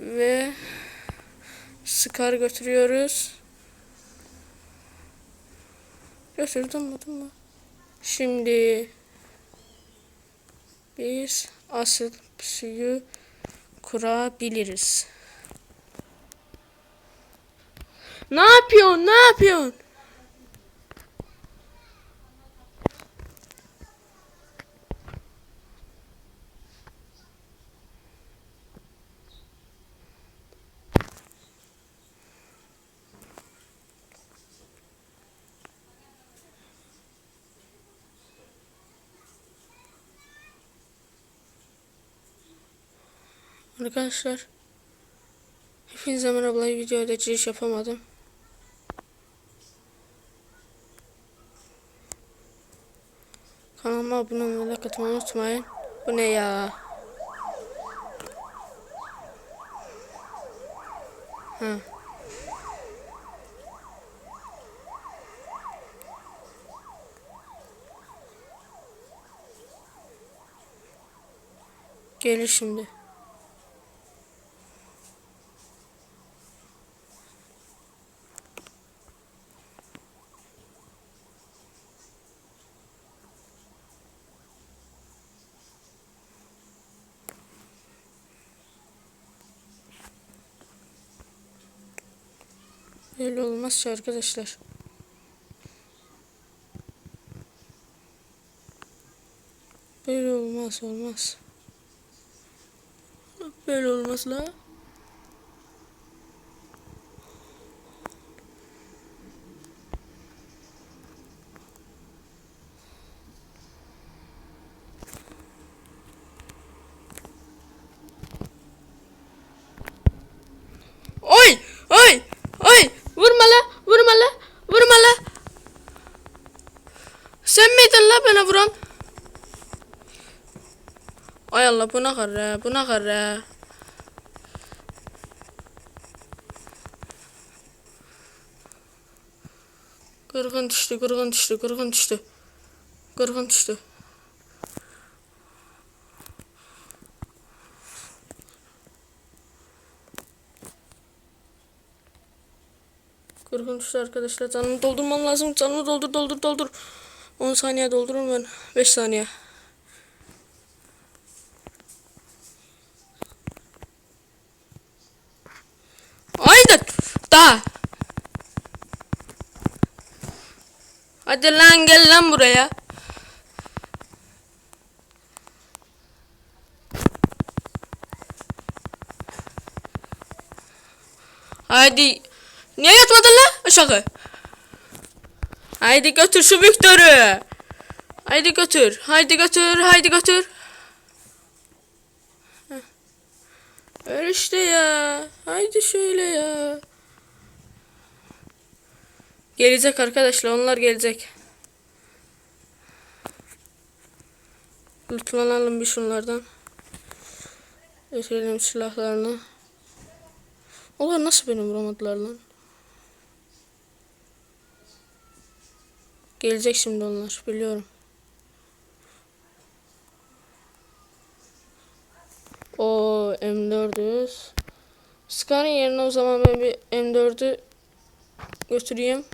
ve Scar götürüyoruz. Götürdüm mü? mü? Şimdi biz asıl suyu kurabiliriz. Ne yapıyorsun? Ne yapıyorsun? Arkadaşlar Hepinize merhabalar videoda giriş yapamadım. Kanalıma abone olmayı, like atmayı unutmayın. Bu ne ya? Ha. Gelir şimdi. Öyle olmaz ki arkadaşlar. Böyle olmaz olmaz. Böyle olmaz la. Oy! Oy! Oy! Vurma la! Vurma la! Vurma la! Sen miydin la bana vuran? Ay Allah bu ne karre? Bu ne karre? Kırgın düştü, kırgın düştü, kırgın düştü. Kırgın düştü. Kırgın düştü arkadaşlar. Canımı doldurmam lazım. Canımı doldur, doldur, doldur. 10 saniye doldururum ben. 5 saniye. Haydi. Da. Hadi lan gel lan buraya. Haydi. Niye yatmadın lan aşağı? Haydi götür şu Victor'u. Haydi götür. Haydi götür. Haydi götür. Öyle işte ya. Haydi şöyle ya. Gelecek arkadaşlar. Onlar gelecek. Lütfen alalım bir şunlardan. Götürelim silahlarını. Onlar nasıl beni vuramadılar lan? Gelecek şimdi onlar biliyorum. O M400. Scan'ın yerine o zaman ben bir M4'ü götüreyim.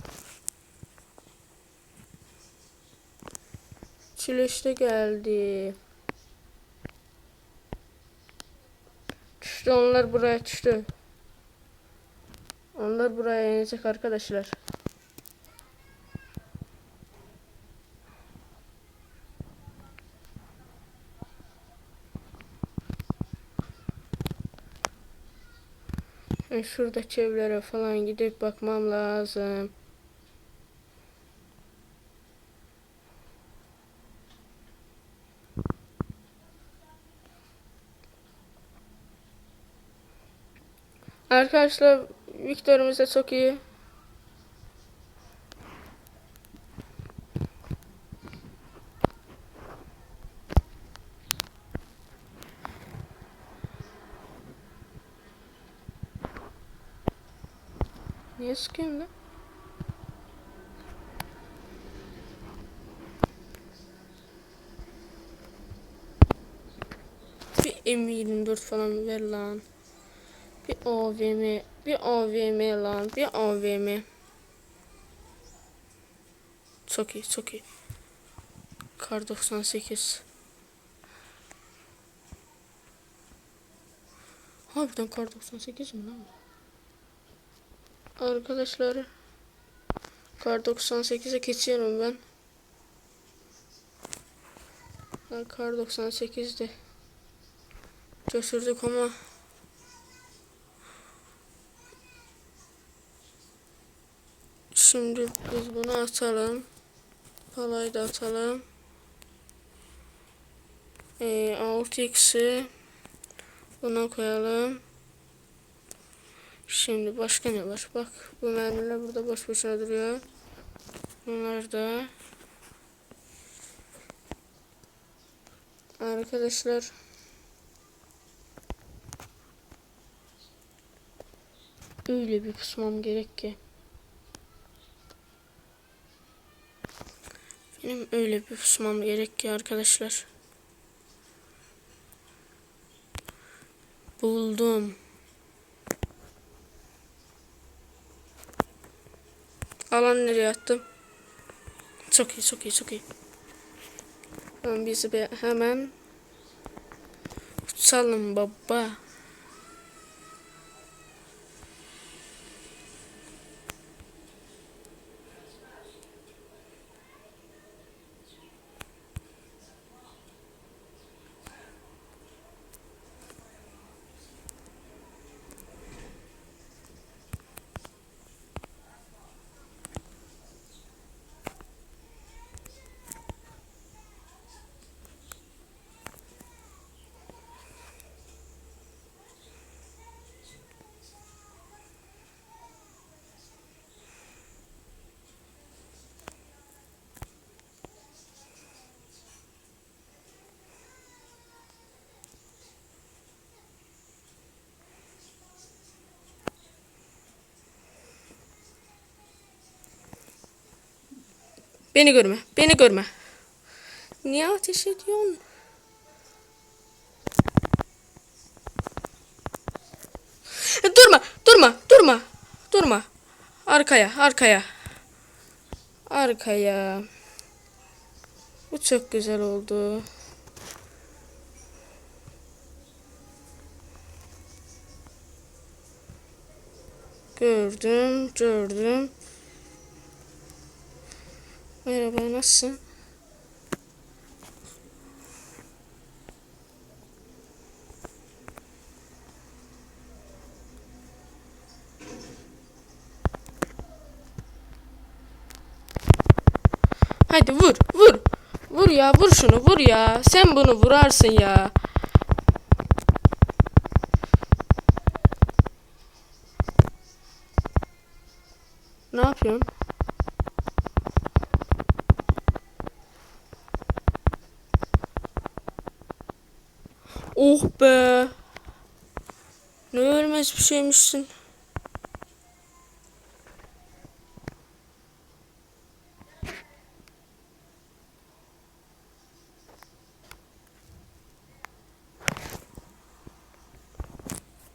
Çileşte geldi. Düştü onlar buraya düştü. Onlar buraya inecek arkadaşlar. Ben şurada çevrelere falan gidip bakmam lazım. Arkadaşlar Victor'umuz da çok iyi. Niye sıkıyorsun lan? Bir M24 falan ver lan. Bir AVM, bir AVM lan, bir AVM. Çok iyi, çok iyi. Kar 98. Harbiden kar 98 mi lan? Arkadaşlar kar 98'e geçiyorum ben. Ben kar 98'de götürdük ama Şimdi biz bunu atalım. Palayı da atalım. Ee, 6x'i buna koyalım. Şimdi başka ne var? Bak bu mermiler burada boş boşuna duruyor. Bunlar da Arkadaşlar öyle bir pusmam gerek ki. Benim öyle bir pusmam gerek ki arkadaşlar. Buldum. Alan nereye attım? Çok iyi, çok iyi, çok iyi. Ben bizi hemen uçalım baba. Beni görme, beni görme. Niye ateş ediyorsun? E, Durma, durma, durma, durma. Arkaya, arkaya. Arkaya. Bu çok güzel oldu. Gördüm, gördüm. Merhaba, nasılsın? Hadi vur, vur. Vur ya, vur şunu, vur ya. Sen bunu vurarsın ya. Ne yapıyorsun? Oh be. Ne ölmez bir şeymişsin.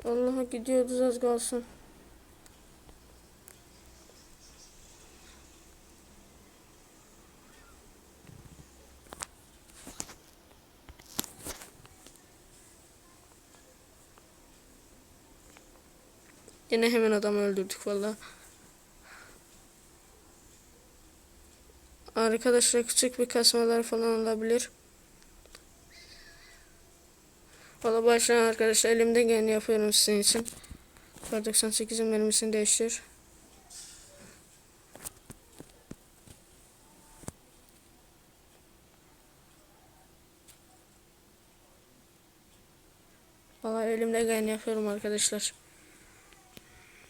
Allah'a gidiyoruz az kalsın. Yine hemen adamı öldürdük valla. Arkadaşlar küçük bir kasmalar falan olabilir. Valla başlayın arkadaşlar elimde geleni yapıyorum sizin için. Kar 98'in mermisini değiştir. Valla elimde geleni yapıyorum arkadaşlar.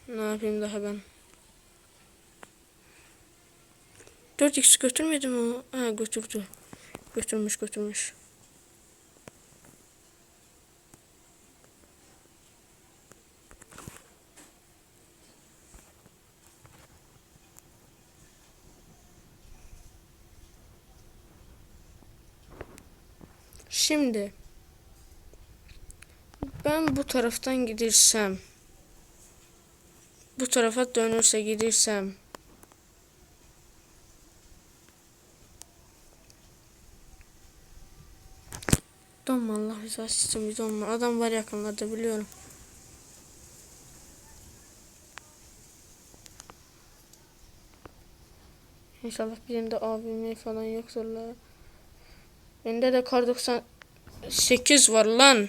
Ne yapayım daha ben? 4x götürmedi mi o? Ha götürdü. Götürmüş götürmüş. Şimdi Ben bu taraftan gidirsem. Bu tarafa dönürse gidirsem. Donma Allah rızası için bir donma. Adam var yakınlarda biliyorum. İnşallah birinde abimi falan yoktur la. Bende de kar 98 var lan.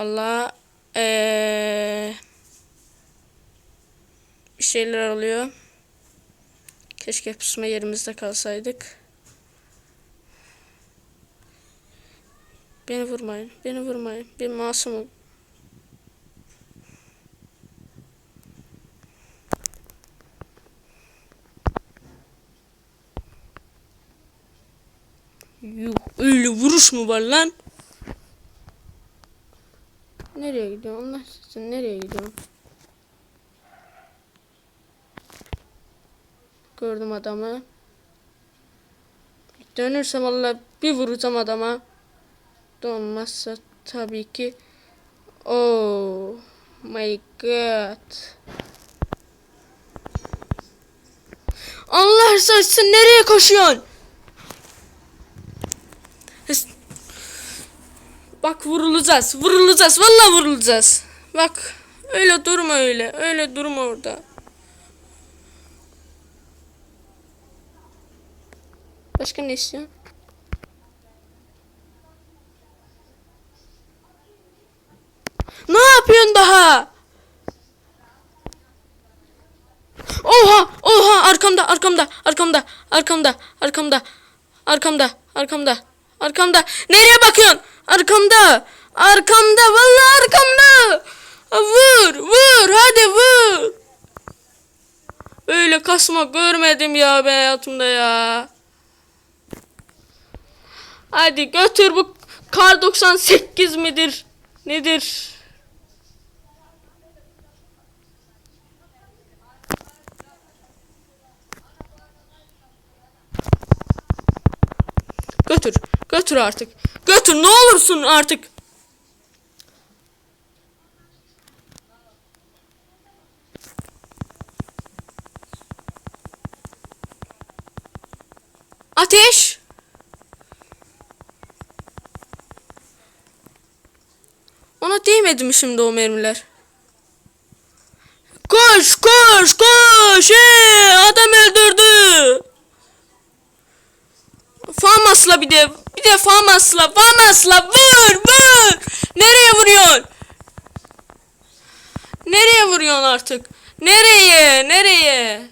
Valla eee bir şeyler oluyor. Keşke pusma yerimizde kalsaydık. Beni vurmayın, beni vurmayın. Ben masumum. Yuh, öyle vuruş mu var lan? Nereye gidiyorsun? Allah sizin nereye gidiyorsun? Gördüm adamı. Dönürse vallahi bir vuracağım adama. Donmazsa tabii ki. Oh my god. Allah saçsın nereye koşuyorsun? Bak vurulacağız, vurulacağız, vallahi vurulacağız. Bak öyle durma öyle, öyle durma orada. Başka ne istiyorsun? Ne yapıyorsun daha? Oha! Oha! Arkamda, arkamda, arkamda, arkamda, arkamda, arkamda, arkamda, arkamda. Nereye bakıyorsun? Arkamda, arkamda, vallahi arkamda. Vur, vur, hadi vur. Böyle kasma görmedim ya ben hayatımda ya. Hadi götür bu kar 98 midir? Nedir? Götür. Götür artık. Götür ne olursun artık. Ateş. Ona değmedi mi şimdi o mermiler? Koş koş koş. Ee, adam öldürdü. Famasla bir de. Bir de Famasla. Famasla. Vur vur. Nereye vuruyorsun? Nereye vuruyorsun artık? Nereye? Nereye?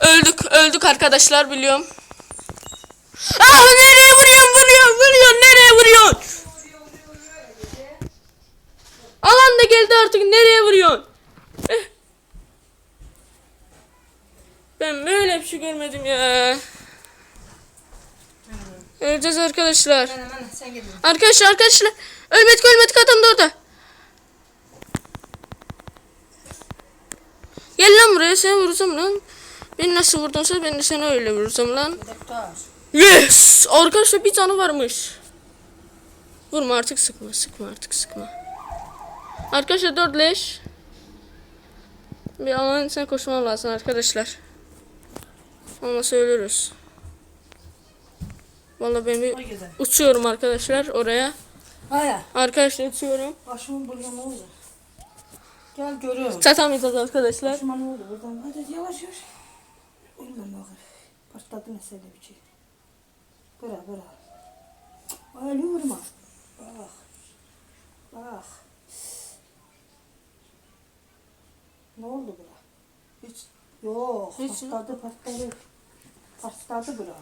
Öldük. Öldük arkadaşlar biliyorum. Ah nereye vuruyorsun? Vuruyorsun. Vuruyorsun. Nereye vuruyorsun? Alan da geldi artık. Nereye vuruyorsun? Eh. Ben böyle bir şey görmedim ya. Öleceğiz arkadaşlar. Hemen hemen sen geliyorsun. Arkadaşlar arkadaşlar. Ölmedik ölmedik adam da orada. Gel lan buraya seni vuracağım lan. Beni nasıl vurdunsa ben de seni öyle vuracağım lan. Yes! Arkadaşlar bir canı varmış. Vurma artık sıkma sıkma artık sıkma. Arkadaşlar dört leş. Bir alanın içine koşmam lazım arkadaşlar. Olmasa ölürüz. Vallahi ben bir uçuyorum arkadaşlar oraya. Aya. Arkadaşlar uçuyorum. Başımın burada ne oldu? Gel görüyorum. Çatamayacağız arkadaşlar. Başıma ne oldu buradan? Hadi yavaş yavaş. Oradan bak. Başladı mesele bir şey. Bırak bırak. Öyle vurma. Bak. Bak. Ne oldu bura? Hiç. Yok. Hiç patladı patladı. Patladı bura.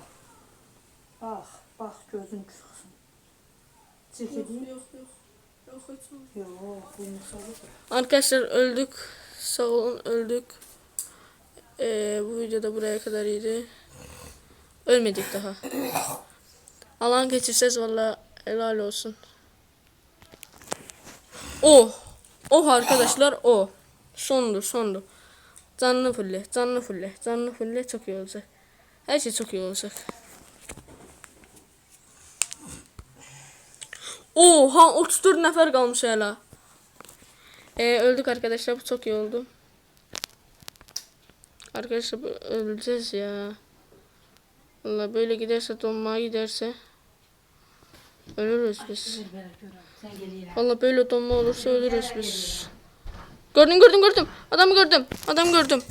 Bak. Bak gözün çıksın. Çekildi. yok yok. Yok hiç yok. Yok. Bu nasıl Arkadaşlar öldük. Sağ olun öldük. Ee, bu videoda buraya kadar iyiydi. Ölmedik daha. Alan geçirseniz valla helal olsun. O. Oh arkadaşlar o. Sondu sondu. Canlı fulle, canlı fulle, canlı fulle çok iyi olacak. Her şey çok iyi olacak. Oha 34 nefer kalmış hala. Ee, öldük arkadaşlar bu çok iyi oldu. Arkadaşlar öleceğiz ya. Valla böyle giderse donmaya giderse ölürüz biz. Valla böyle donma olursa ölürüz biz. Gördüm gördüm gördüm. Adamı gördüm. Adam gördüm.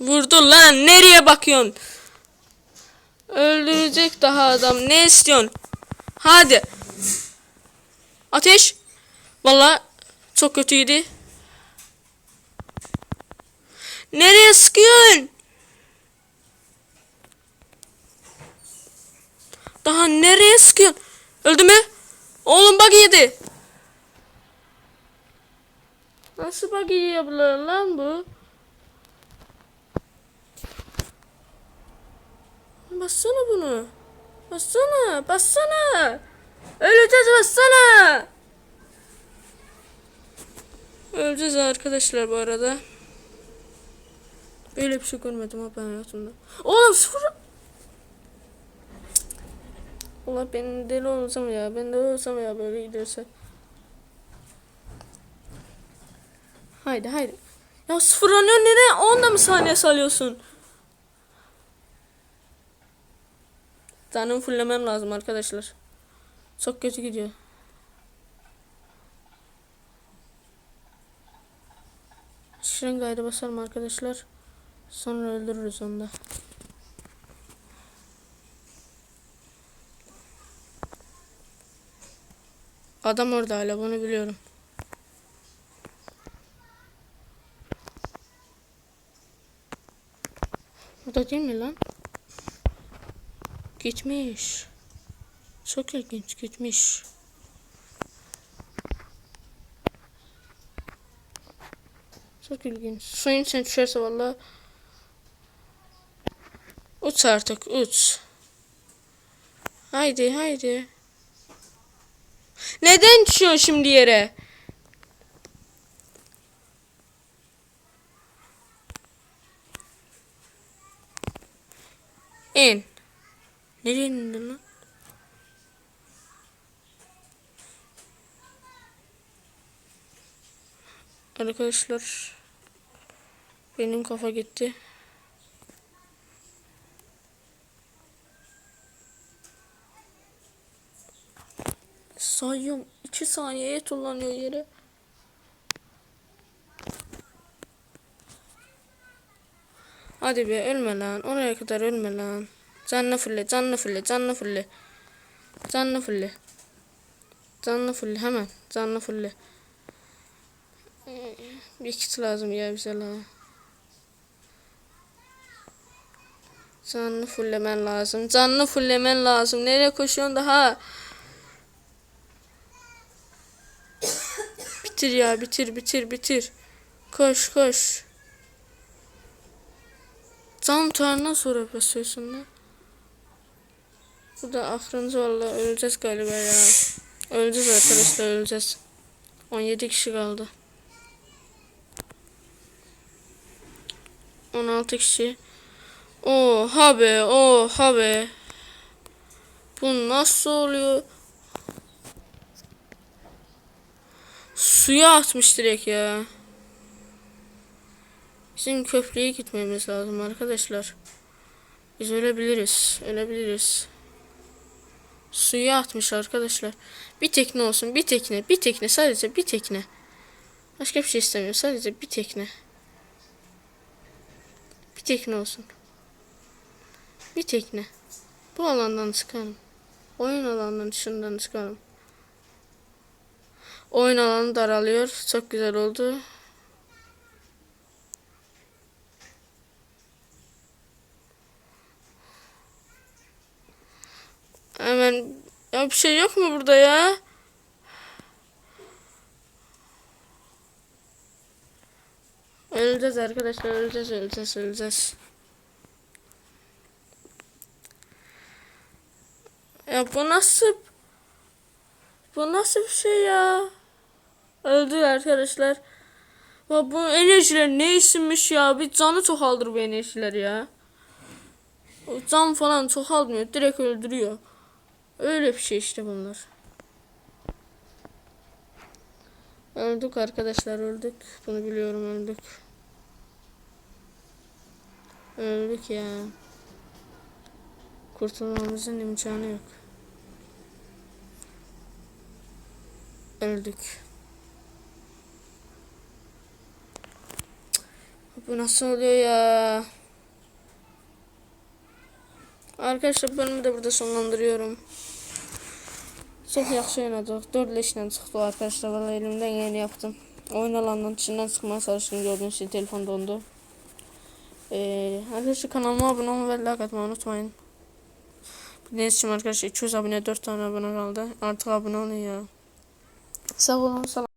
Vurdu lan. Nereye bakıyorsun? Öldürecek daha adam. Ne istiyorsun? Hadi. Ateş. Valla çok kötüydü. Nereye sıkıyorsun? Daha nereye sıkıyorsun? Öldü mü? Oğlum bug yedi. Nasıl bug yiyebilir lan bu? Bassana bunu. Bassana, bassana. Öleceğiz bassana. Öleceğiz arkadaşlar bu arada. Böyle bir şey görmedim ha ben hayatımda. Oğlum sıfır. Allah ben deli olsam ya. Ben deli olsam ya böyle giderse. Haydi haydi. Ya sıfırlanıyor nereye? 10 da mı saniye salıyorsun? Canımı fullemem lazım arkadaşlar. Çok kötü gidiyor. Şırıngayla basalım arkadaşlar. Sonra öldürürüz onu da. Adam orada hala bunu biliyorum. Burada değil mi lan? Gitmiş. Çok ilginç gitmiş. Çok ilginç. Suyun içine düşerse valla uç artık uç. Haydi haydi. Neden düşüyorsun şimdi yere? Nereye indin lan? Arkadaşlar benim kafa gitti. Sayıyorum 2 saniyeye tullanıyor yere. Hadi be ölme lan. Oraya kadar ölme lan. Canlı fulle, canlı fulle, canlı fulle. Canlı fulle. Canlı fulle hemen. Canlı fulle. Bir kit lazım ya bize la. Canlı fullemen lazım. Canlı fullemen lazım. Nereye koşuyorsun daha? bitir ya bitir bitir bitir. Koş koş. Can tutarından sonra basıyorsun da. Bu da aklınız valla öleceğiz galiba ya. Öleceğiz arkadaşlar öleceğiz. 17 kişi kaldı. 16 kişi. Oha be oha be. Bu nasıl oluyor? Suya atmış direkt ya. Bizim köprüye gitmemiz lazım arkadaşlar. Biz ölebiliriz. Ölebiliriz. Suya atmış arkadaşlar. Bir tekne olsun. Bir tekne. Bir tekne. Sadece bir tekne. Başka bir şey istemiyorum. Sadece bir tekne. Bir tekne olsun. Bir tekne. Bu alandan çıkalım. Oyun alanından dışından çıkalım. Oyun alanı daralıyor. Çok güzel oldu. Hemen ya bir şey yok mu burada ya? Öleceğiz arkadaşlar öleceğiz öleceğiz öleceğiz. Ya bu nasıl bu nasıl bir şey ya? Öldü arkadaşlar. Ya bu enerjiler ne isimmiş ya? Bir canı çoğaldır bu enerjiler ya. O can falan çoğalmıyor. Direkt öldürüyor. Öyle bir şey işte bunlar. Öldük arkadaşlar öldük. Bunu biliyorum öldük. Öldük ya. Kurtulmamızın imkanı yok. Öldük. Bu nasıl oluyor ya? Arkadaşlar bölümü de burada sonlandırıyorum. Çok yaxşı oynadık. 4 leşlə çıxdı arkadaşlar. Valla elimdən yeni yaptım. Oyun alanından içindən çıxmaya çalıştım. Gördüğünüz gibi telefon dondu. Ee, arkadaşlar kanalıma abone olmayı ve like atmayı unutmayın. Bildiğiniz için arkadaşlar 200 abone 4 tane abone kaldı. Artık abone olun ya. Sağ olun. Salam.